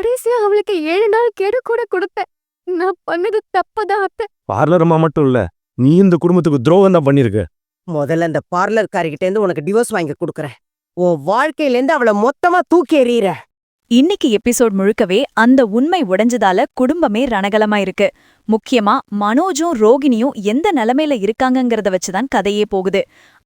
கடைசியா அவளுக்கு ஏழு நாள் கெடு கூட கொடுத்தேன். நான் பண்ணது தப்புதான் அத்தை. பார்லர் அம்மா மட்டும் இல்ல நீ இந்த குடும்பத்துக்கு துரோகம் தான் பண்ணிருக்க. முதல்ல அந்த பார்லர்காரிகிட்ட இருந்து உனக்கு டிவோர்ஸ் வாங்கி கொடுக்குறேன். உன் வாழ்க்கையில இருந்து அவளை மொத்தமா தூக்கி எறியற. இன்னைக்கு எபிசோட் முழுக்கவே அந்த உண்மை உடைஞ்சதால குடும்பமே ரணகலமா இருக்கு. முக்கியமா மனோஜும் ரோகிணியும் எந்த நிலைமையில இருக்காங்கங்கறத வச்சுதான் கதையே போகுது.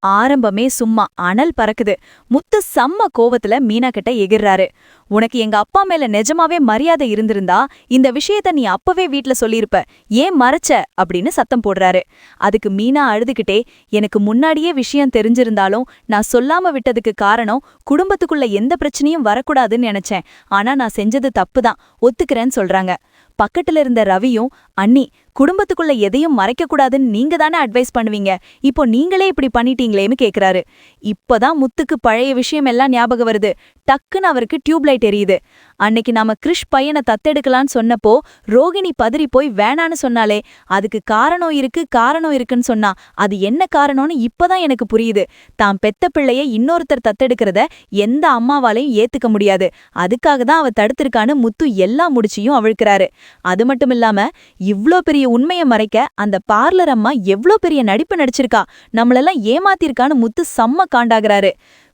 ஆரம்பமே சும்மா அனல் பறக்குது. முத்து செம்ம கோவத்துல மீனா கிட்ட எகிர்றாரு. உனக்கு எங்க அப்பா மேல நிஜமாவே மரியாதை இருந்திருந்தா இந்த விஷயத்த நீ அப்பவே வீட்ல சொல்லியிருப்ப. ஏன் மறைச்ச? அப்படின்னு சத்தம் போடுறாரு. அதுக்கு மீனா அழுதுகிட்டே எனக்கு முன்னாடியே விஷயம் தெரிஞ்சிருந்தாலும் நான் சொல்லாம விட்டதுக்கு காரணம் குடும்பத்துக்குள்ள எந்த பிரச்சனையும் வரக்கூடாதுன்னு நினைச்சேன். ஆனா நான் செஞ்சது தப்புதான். ஒத்துக்கிறேன்னு சொல்றாங்க. பக்கத்துல இருந்த ரவியும் அண்ணி குடும்பத்துக்குள்ள எதையும் மறைக்கக்கூடாதுன்னு நீங்க தானே அட்வைஸ் பண்ணுவீங்க. இப்போ நீங்களே இப்படி பண்ணிட்டீங்களேன்னு கேக்குறாரு. இப்பதான் முத்துக்கு பழைய விஷயம் எல்லாம் ஞாபகம் வருது. டக்குன்னு அவருக்கு டியூப்லைட் எரியுது. அன்னைக்கு நாம கிறிஷ் பையனை தத்தெடுக்கலான்னு சொன்னப்போ ரோகிணி பதறி போய் வேணான்னு சொன்னாலே அதுக்கு காரணம் இருக்கு காரணம் இருக்குன்னு சொன்னா அது என்ன காரணம்னு இப்பதான் எனக்கு புரியுது. தான் பெத்த பிள்ளைய இன்னொருத்தர் தத்தெடுக்கிறத எந்த அம்மாவாலையும் ஏத்துக்க முடியாது. அதுக்காக தான் அவ தடுத்திருக்கான்னு முத்து எல்லா முடிச்சியும் அவிழ்க்கிறாரு. அது மட்டும் இல்லாம இவ்ளோ பெரிய உண்மையை மறைக்க அந்த பார்லர் அம்மா எவ்ளோ பெரிய நடிப்பு நடிச்சிருக்கா. நம்மளெல்லாம் ஏமாத்திருக்கான்னு முத்து செம்ம காண்டாகிறாரு.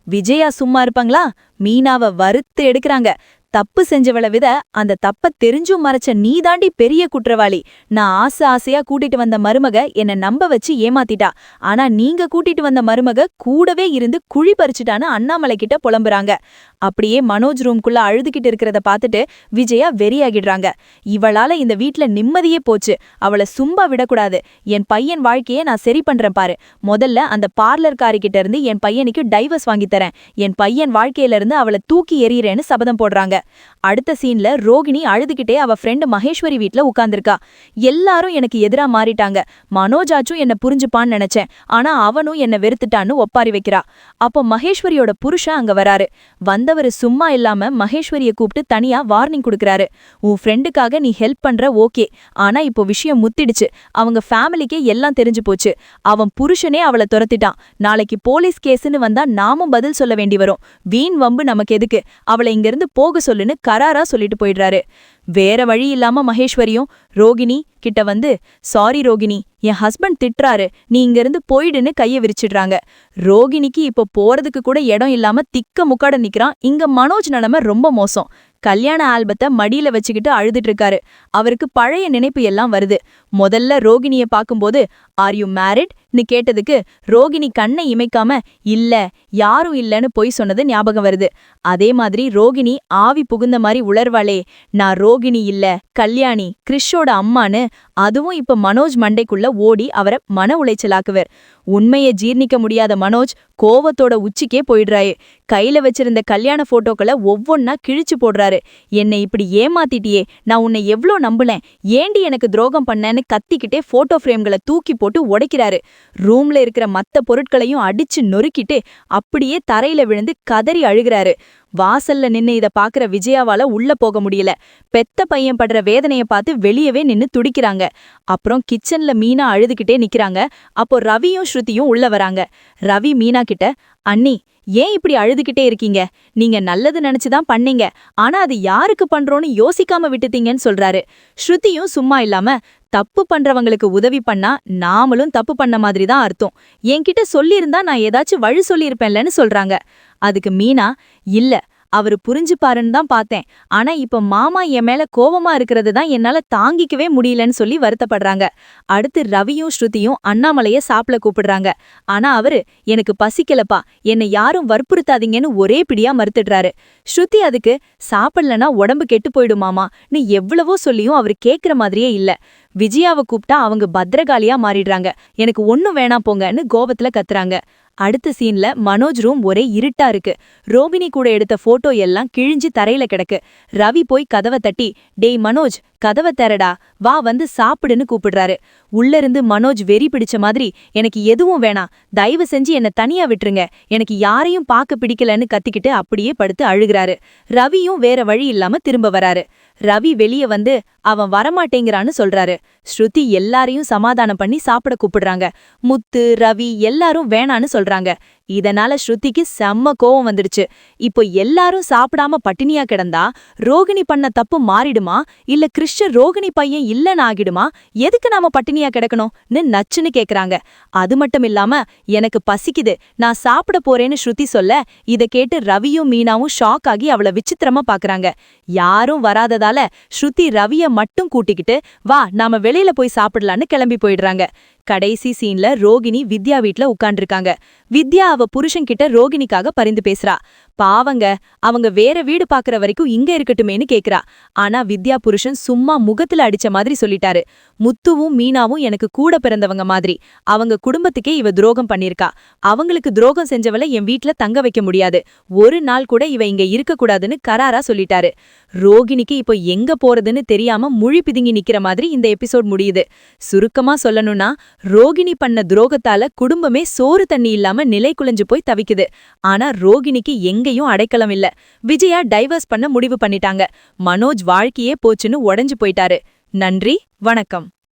விஜயா சும்மா இருப்பாங்களா? மீனாவ வறுத்து எடுக்கறாங்க. தப்பு செஞ்சவள வித அந்த தப்ப தெரிஞ்சும் மறைச்ச நீதாண்டி பெரிய குற்றவாளி. நான் ஆசை ஆசையா கூட்டிட்டு வந்த மருமக என்ன நம்ப வச்சு ஏமாத்திட்டா. ஆனா நீங்க கூட்டிட்டு வந்த மருமக கூடவே இருந்து குழி பறிச்சுட்டான்னு அண்ணாமலை கிட்ட புலம்புறாங்க. அப்படியே மனோஜ் ரூம்குள்ள அழுதுகிட்டு இருக்கிறத பார்த்துட்டு விஜயா வெறியாகிடுறாங்க. இவளால இந்த வீட்ல நிம்மதியே போச்சு. அவளை சும்மா விடக்கூடாது. என் பையன் வாழ்க்கையை நான் சரி பண்றேன் பாரு. முதல்ல அந்த பார்லர்காரி கிட்ட இருந்து என் பையனுக்கு டைவர்ஸ் வாங்கி தரேன். என் பையன் வாழ்க்கையில இருந்து அவளை தூக்கி எறியறேன்னு சபதம் போடுறாங்க. அடுத்த சீன்ல ரோகிணி அழுதுகிட்டே அவ ஃப்ரெண்டு மகேஸ்வரி வீட்ல உட்கார்ந்திருக்கா. எல்லாரும் எனக்கு எதிரா மாறிட்டாங்க. மனோஜாச்சும் என்ன புரிஞ்சுப்பான்னு நினைச்சேன். ஆனா அவனும் என்ன வெறுத்துட்டான்னு ஒப்பாரி வைக்கிறா. அப்போ மகேஸ்வரியோட புருஷன் அங்க வராரு. வந்தவரு சும்மா இல்லாம மகேஸ்வரிய கூப்பிட்டு தனியா வார்னிங் கொடுக்கறாரு. உன் ஃப்ரெண்டுக்காக நீ ஹெல்ப் பண்ற ஓகே ஆனா இப்போ விஷயம் முத்திடுச்சு. அவங்க ஃபேமிலிக்கே எல்லாம் தெரிஞ்சு போச்சு. அவன் புருஷனே அவளை துரத்திட்டான். நாளைக்கு போலீஸ் கேஸ்னு வந்தா நாமும் பதில் சொல்ல வேண்டி வரும். வீண் வம்பு நமக்கு எதுக்கு? அவளை இங்கிருந்து போக சொல்லுன்னு கராரா சொல்லிட்டு போயிடுறாரு. வேற வழி இல்லாம மகேஸ்வரியும் ரோகிணி கிட்ட வந்து சாரி ரோகிணி என் ஹஸ்பண்ட் திட்டுறாரு. நீ இங்கிருந்து போயிடுன்னு கைய விரிச்சிடுறாங்க. ரோகிணிக்கு இப்போ போறதுக்கு கூட இடம் இல்லாம திக்க முக்காட நிக்கிறான். இங்க மனோஜ் நிலைமை ரொம்ப மோசம். கல்யாண ஆல்பத்தை மடியில வச்சுக்கிட்டு அழுதுட்டு இருக்காரு அவருக்கு பழைய நினைப்பு எல்லாம் வருது. முதல்ல ரோகிணிய பாக்கும்போது ஆர் யூ மேரிட்னு கேட்டதுக்கு ரோகிணி கண்ணை இமைக்காம இல்ல யாரும் இல்லைன்னு பொய் சொன்னது ஞாபகம் வருது. அதே மாதிரி ரோகிணி ஆவி புகுந்த மாதிரி உளர்வாளே. நான் யோகினி இல்ல. கல்யாணி கிறிஷோட அம்மான்னு அதுவும் இப்ப மனோஜ் மண்டைக்குள்ள ஓடி அவரை மன உளைச்சலாக்குவர். உண்மையை ஜீர்ணிக்க முடியாத மனோஜ் கோவத்தோட உச்சிக்கே போயிடுறாயே. கையில வச்சிருந்த கல்யாண போட்டோக்களை ஒவ்வொன்னா கிழிச்சு போடுறாரு. என்னை இப்படி ஏமாத்திட்டியே. நான் உன்னை எவ்ளோ நம்புலேன் ஏண்டி எனக்கு துரோகம் பண்ணேன்னு கத்திக்கிட்டே போட்டோ ஃப்ரேம்களை தூக்கி போட்டு உடைக்கிறாரு. ரூம்ல இருக்கிற மத்த பொருட்களையும் அடிச்சு நொறுக்கிட்டு அப்படியே தரையில விழுந்து கதறி அழுகிறாரு. வாசல்ல நின்னு இத பாக்குற விஜயாவால உள்ள போக முடியல. பெத்த பையன் படுற வேதனைய பார்த்து வெளியவே நின்னு துடிக்கிறாங்க. அப்புறம் கிச்சன்ல மீனா அழுதுகிட்டே நிக்கிறாங்க. அப்போ ரவியும் ஸ்ருதியும் உள்ள வராங்க. ரவி மீனா கிட்ட அண்ணி ஏன் இப்படி அழுதுகிட்டே இருக்கீங்க? நீங்க நல்லது நினைச்சுதான் பண்ணீங்க. ஆனா அது யாருக்கு பண்றோன்னு யோசிக்காம விட்டுட்டீங்கன்னு சொல்றாரு. ஸ்ருதியும் சும்மா இல்லாம தப்பு பண்றவங்களுக்கு உதவி பண்ணா நாமளும் தப்பு பண்ண மாதிரி தான் அர்த்தம். என்கிட்ட சொல்லியிருந்தா நான் ஏதாச்சும் வழி சொல்லியிருப்பேன்லன்னு சொல்றாங்க. அதுக்கு மீனா இல்ல அவரு புரிஞ்சுப்பாருன்னு தான் பார்த்தேன். ஆனா இப்ப மாமா என் மேல கோவமா இருக்கிறது தான் என்னால தாங்கிக்கவே முடியலன்னு சொல்லி வருத்தப்படுறாங்க. அடுத்து ரவியும் ஸ்ருதியும் அண்ணாமலைய சாப்பிட கூப்பிடுறாங்க. ஆனா அவரு எனக்கு பசிக்கலப்பா. என்னை யாரும் வற்புறுத்தாதீங்கன்னு ஒரே பிடியா மறுத்துடுறாரு. ஸ்ருதி அதுக்கு சாப்பிடலனா உடம்பு கெட்டு போயிடுமாமா நீ எவ்வளவோ சொல்லியும் அவர் கேக்குற மாதிரியே இல்ல. விஜயாவை கூப்பிட்டா அவங்க பத்ரகாளியா மாறிடுறாங்க. எனக்கு ஒன்னும் வேணா போங்கன்னு கோபத்துல கத்துறாங்க. அடுத்த சீன்ல மனோஜ் ரூம் ஒரே இருட்டா இருக்கு. ரோபினி கூட எடுத்த போட்டோ எல்லாம் கிழிஞ்சு தரையில கிடக்கு. ரவி போய் கதவை தட்டி டேய் மனோஜ் கதவை தரடா வா வந்து சாப்பிடுன்னு கூப்பிடுறாரு. உள்ள இருந்து மனோஜ் வெறி பிடிச்ச மாதிரி எனக்கு எதுவும் வேணாம். தயவு செஞ்சு என்ன தனியா விட்டுருங்க. எனக்கு யாரையும் பார்க்க பிடிக்கலன்னு கத்திக்கிட்டு அப்படியே படுத்து அழுகிறாரு. ரவியும் வேற வழி இல்லாம திரும்ப வராரு. ரவி வெளிய வந்து அவன் வரமாட்டேங்கிறான்னு சொல்றாரு. ஸ்ருதி எல்லாரையும் சமாதானம் பண்ணி சாப்பிட கூப்பிடுறாங்க. முத்து ரவி எல்லாரும் வேணான்னு சொல்றாங்க. இதனால ஸ்ருதிக்கு செம்ம கோவம் வந்துடுச்சு. இப்போ எல்லாரும் சாப்பிடாம பட்டினியா கிடந்தா ரோகிணி பண்ண தப்பு மாறிடுமா? இல்ல கிறிஸ்ட ரோகிணி பையன் இல்லன்னு ஆகிடுமா? எதுக்கு நாம பட்டினியா கிடக்கணும்னு நச்சுன்னு கேக்குறாங்க. அது மட்டும் இல்லாம எனக்கு பசிக்குது. நான் சாப்பிட போறேன்னு ஸ்ருதி சொல்ல இத கேட்டு ரவியும் மீனாவும் ஷாக் ஆகி அவள விசித்திரமா பாக்குறாங்க. யாரும் வராததால ஸ்ருதி ரவிய மட்டும் கூட்டிக்கிட்டு வா நாம வெளியில போய் சாப்பிடலான்னு கிளம்பி போயிடுறாங்க. கடைசி சீன்ல ரோகிணி வித்யா வீட்ல உட்கார்ந்திருக்காங்க. வித்யா அவ புருஷன் கிட்ட ரோகிணிக்காக பரிந்து பேசுறா. பாவங்க அவங்க வேற வீடு பாக்குற வரைக்கும் இங்க இருக்கட்டுமேன்னு கேக்குறா. ஆனா வித்யா புருஷன் சும்மா முகத்துல அடிச்ச மாதிரி சொல்லிட்டாரு. முத்துவும் மீனாவும் எனக்கு கூட பிறந்தவங்க மாதிரி. அவங்க குடும்பத்துக்கே இவ துரோகம் பண்ணிருக்கா அவங்களுக்கு துரோகம் செஞ்சவள என் வீட்ல தங்க வைக்க முடியாது. ஒரு நாள் கூட இவ இங்க இருக்க கூடாதுன்னு கராரா சொல்லிட்டாரு. ரோகிணிக்கு இப்போ எங்க போறதுன்னு தெரியாம முழி பிதுங்கி நிக்கிற மாதிரி இந்த எபிசோட் முடியுது. சுருக்கமா சொல்லணும்னா ரோகிணி பண்ண துரோகத்தால குடும்பமே சோறு தண்ணி இல்லாம நிலை குலைஞ்சு போய் தவிக்குது. ஆனா ரோகிணிக்கு எங்க எங்கேயும் அடைக்கலம் இல்ல விஜயா டைவர்ஸ் பண்ண முடிவு பண்ணிட்டாங்க. மனோஜ் வாழ்க்கையே போச்சுன்னு உடஞ்சு போயிட்டாரு. நன்றி வணக்கம்.